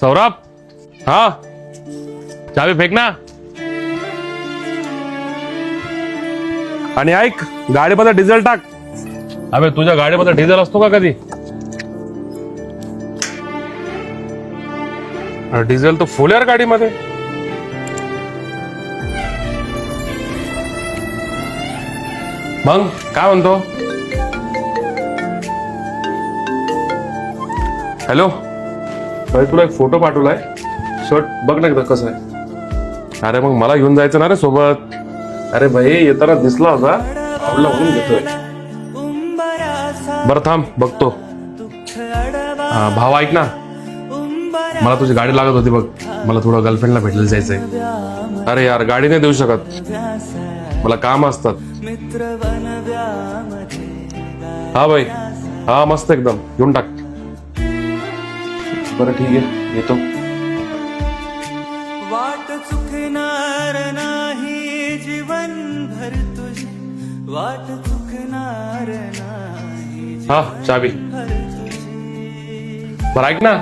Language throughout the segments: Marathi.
सौरभ? हा? चावी फेक ना. आणि ऐक गाडीमध्ये डिझेल टाक. अबे तुझ्या गाडीमध्ये डिझेल असतो का कधी? डिझेल तर फुल यार गाडीमध्ये. मग काय म्हणतो? हॅलो? अरे तुला एक फोटो पाठवलाय. शर्ट बघ ना एकदा कसं आहे. अरे मग मला घेऊन जायचं ना रे सोबत. अरे भाई येताना दिसला होता. आवडला म्हणून घेतोय. बरं थांब बघतो. हा, भाव ऐक ना. मला तुझी गाडी लागत होती बघ. मला थोडं गर्लफ्रेंडला भेटायला जायचंय. अरे यार गाडी नाही देऊ शकत. मला काम असतात. हा भाई. हा मस्त एकदम. घेऊन टाक. बरं ठीक आहे येतो. वाट चुकणार नाही जीवन भर तुझी. वाट चुकणार नाही हा चावी बरं ऐक ना.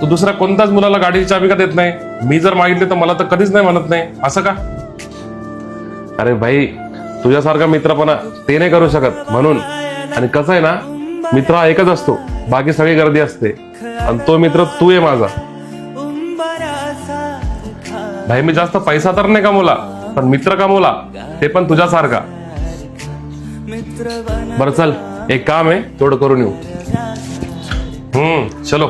तू दुसऱ्या कोणत्याच मुलाला गाडीची चावी का देत नाही? मी जर मागितली तर मला तर कधीच नाही म्हणत नाही. असं का? अरे भाई तुझ्यासारखा मित्रपणा ते नाही करू शकत. म्हणून. आणि कसं आहे ना मित्र हा एकच असतो. बाकी सगळी गर्दी असते. आणि तो मित्र तू आहे माझा. भाई मी जास्त पैसा तर नाही कमवला पण मित्र कमवला ते पण तुझ्यासारखा. बर बरं चल एक काम आहे तेवढं करून येऊ. हम्म चलो.